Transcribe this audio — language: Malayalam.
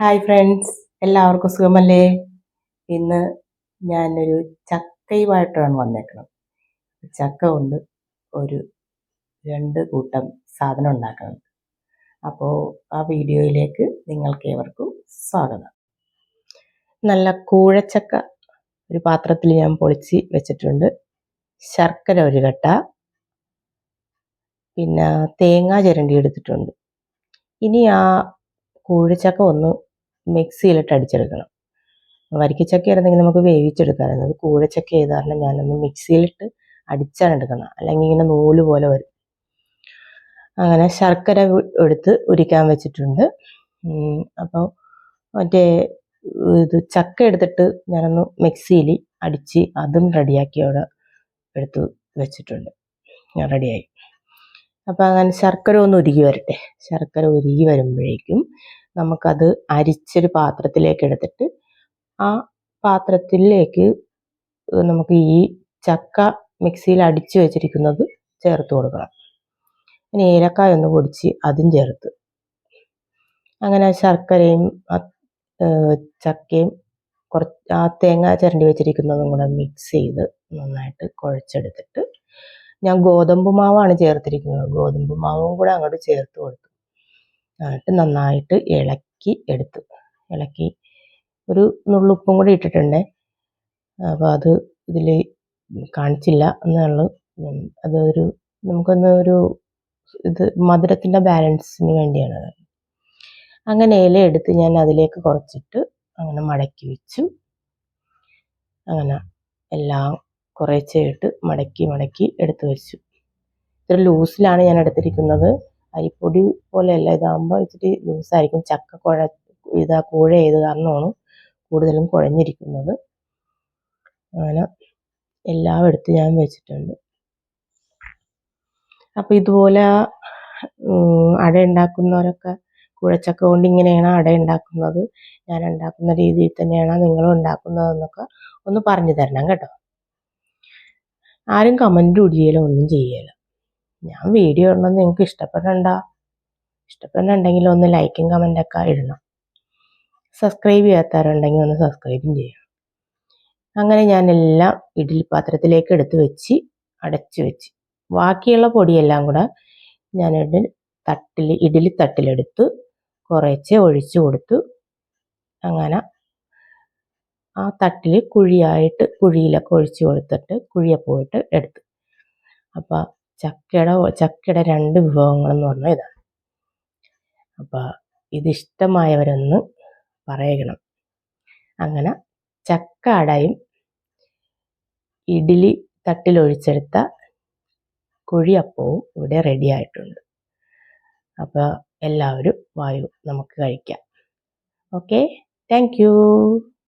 ഹായ് ഫ്രണ്ട്സ് എല്ലാവർക്കും സുഖമല്ലേ? ഇന്ന് ഞാനൊരു ചക്കയുമായിട്ടാണ് വന്നേക്കുന്നത് ചക്ക കൊണ്ട് ഒരു രണ്ട് കൂട്ടം സാധനം ഉണ്ടാക്കുന്നുണ്ട് അപ്പോൾ ആ വീഡിയോയിലേക്ക് നിങ്ങൾക്ക് ഏവർക്കും സ്വാഗതം. നല്ല കൂഴച്ചക്ക ഒരു പാത്രത്തിൽ ഞാൻ പൊളിച്ച് വെച്ചിട്ടുണ്ട്. ശർക്കര ഒരു കട്ട. പിന്നെ തേങ്ങ ചിരണ്ടി എടുത്തിട്ടുണ്ട്. ഇനി ആ കൂഴച്ചക്ക ഒന്ന് മിക്സിയിലിട്ട് അടിച്ചെടുക്കണം. വരിക്കച്ചക്ക ആയിരുന്നെങ്കിൽ നമുക്ക് വേവിച്ചെടുക്കാമായിരുന്നു. അത് കൂഴച്ചക്ക ചെയ്ത കാരണം ഞാനൊന്ന് മിക്സിയിലിട്ട് അടിച്ചാണ് എടുക്കണം അല്ലെങ്കിൽ ഇങ്ങനെ നൂൽ പോലെ വരും. അങ്ങനെ ശർക്കര എടുത്ത് ഉരിക്കാൻ വെച്ചിട്ടുണ്ട്. അപ്പോൾ മറ്റേ ഇത് ചക്ക എടുത്തിട്ട് ഞാനൊന്ന് മിക്സിയിൽ അടിച്ച് അതും റെഡിയാക്കി അവിടെ എടുത്ത് വെച്ചിട്ടുണ്ട്. റെഡിയായി. അപ്പോൾ അങ്ങനെ ശർക്കര ഒന്ന് ഉരുകി വരട്ടെ. ശർക്കര ഉരുകി വരുമ്പോഴേക്കും നമുക്കത് അരിച്ചൊരു പാത്രത്തിലേക്ക് എടുത്തിട്ട് ആ പാത്രത്തിലേക്ക് നമുക്ക് ഈ ചക്ക മിക്സിയിൽ അടിച്ചു വെച്ചിരിക്കുന്നത് ചേർത്ത് കൊടുക്കണം. ഇനി ഏലക്കായ ഒന്ന് പൊടിച്ച് അതും ചേർത്ത്. അങ്ങനെ ശർക്കരയും ചക്കയും കുറച്ച് ആ തേങ്ങ ചിരണ്ടി വെച്ചിരിക്കുന്നതും കൂടെ മിക്സ് ചെയ്ത് നന്നായിട്ട് കുഴച്ചെടുത്തിട്ട് ഞാൻ ഗോതമ്പ് മാവാണ് ചേർത്തിരിക്കുന്നത്. ഗോതമ്പ് മാവും കൂടെ അങ്ങോട്ട് ചേർത്ത് കൊടുത്തു. എന്നിട്ട് നന്നായിട്ട് ഇളക്കി എടുത്തു. ഇളക്കി ഒരു നുള്ളുപ്പും കൂടി ഇട്ടിട്ടുണ്ട്. അപ്പോൾ അത് ഇതിൽ കാണിച്ചില്ല എന്നുള്ളു. അതൊരു നമുക്കൊന്ന് ഒരു ഇത് മധുരത്തിന്റെ ബാലൻസിന് വേണ്ടിയാണ് അങ്ങനെ ഇല എടുത്ത് ഞാൻ അതിലേക്ക് കുറച്ചിട്ട് അങ്ങനെ മടക്കി വെച്ചു. അങ്ങനെ എല്ലാം കുറേശ്ശെ ഇട്ട് മടക്കി മടക്കി എടുത്തു വെച്ചു. ഇത്ര ലൂസിലാണ് ഞാൻ എടുത്തിരിക്കുന്നത്. അരിപ്പൊടി പോലെയല്ല ഇതാകുമ്പോൾ ഇച്ചിരി ലൂസായിരിക്കും. ചക്ക കുഴ ഇതാ കൂഴ ചെയ്ത് കാരണമാണ് കൂടുതലും കുഴഞ്ഞിരിക്കുന്നത്. അങ്ങനെ എല്ലാം എടുത്ത് ഞാൻ വെച്ചിട്ടുണ്ട്. അപ്പോൾ ഇതുപോലെ അട ഉണ്ടാക്കുന്നവരൊക്കെ കുഴച്ചക്ക കൊണ്ട് ഇങ്ങനെയാണ് അട ഉണ്ടാക്കുന്നത്. ഞാൻ ഉണ്ടാക്കുന്ന രീതിയിൽ തന്നെയാണ് നിങ്ങളും ഉണ്ടാക്കുന്നതെന്നൊക്കെ ഒന്ന് പറഞ്ഞു തരണം കേട്ടോ. ആരും കമന്റ് ഇടുകയില്ല ഒന്നും ചെയ്യല ഞാൻ വീഡിയോ ഇടണം നിങ്ങൾക്ക് ഇഷ്ടപ്പെടണ്ട? ഇഷ്ടപ്പെടുന്നുണ്ടെങ്കിൽ ഒന്ന് ലൈക്കും കമന്റൊക്കെ ഇടണം. സബ്സ്ക്രൈബ് ചെയ്യാത്തവരുണ്ടെങ്കിൽ ഒന്ന് സബ്സ്ക്രൈബും ചെയ്യണം. അങ്ങനെ ഞാൻ എല്ലാം ഇഡ്ഡലി പാത്രത്തിലേക്ക് എടുത്ത് വെച്ച് അടച്ച് വെച്ച്. ബാക്കിയുള്ള പൊടിയെല്ലാം കൂടെ ഞാൻ തട്ടിൽ ഇഡ്ഡലി തട്ടിലെടുത്ത് കുറേശ്ശെ ഒഴിച്ചു കൊടുത്തു അങ്ങനെ ആ തട്ടിൽ കുഴിയായിട്ട് കുഴിയിലൊക്കെ ഒഴിച്ചു കൊടുത്തിട്ട് കുഴിയെ പോയിട്ട് എടുത്തു. അപ്പോൾ ചക്കയുടെ ചക്കയുടെ രണ്ട് വിഭവങ്ങളെന്ന് പറഞ്ഞാൽ ഇതാണ്. അപ്പോൾ ഇതിഷ്ടമായവരൊന്ന് പറയണം. അങ്ങനെ ചക്ക അടയും ഇഡ്ഡലി തട്ടിലൊഴിച്ചെടുത്ത കുഴിയപ്പവും ഇവിടെ റെഡി ആയിട്ടുണ്ട്. അപ്പോൾ എല്ലാവരും വായു നമുക്ക് കഴിക്കാം. Okay thank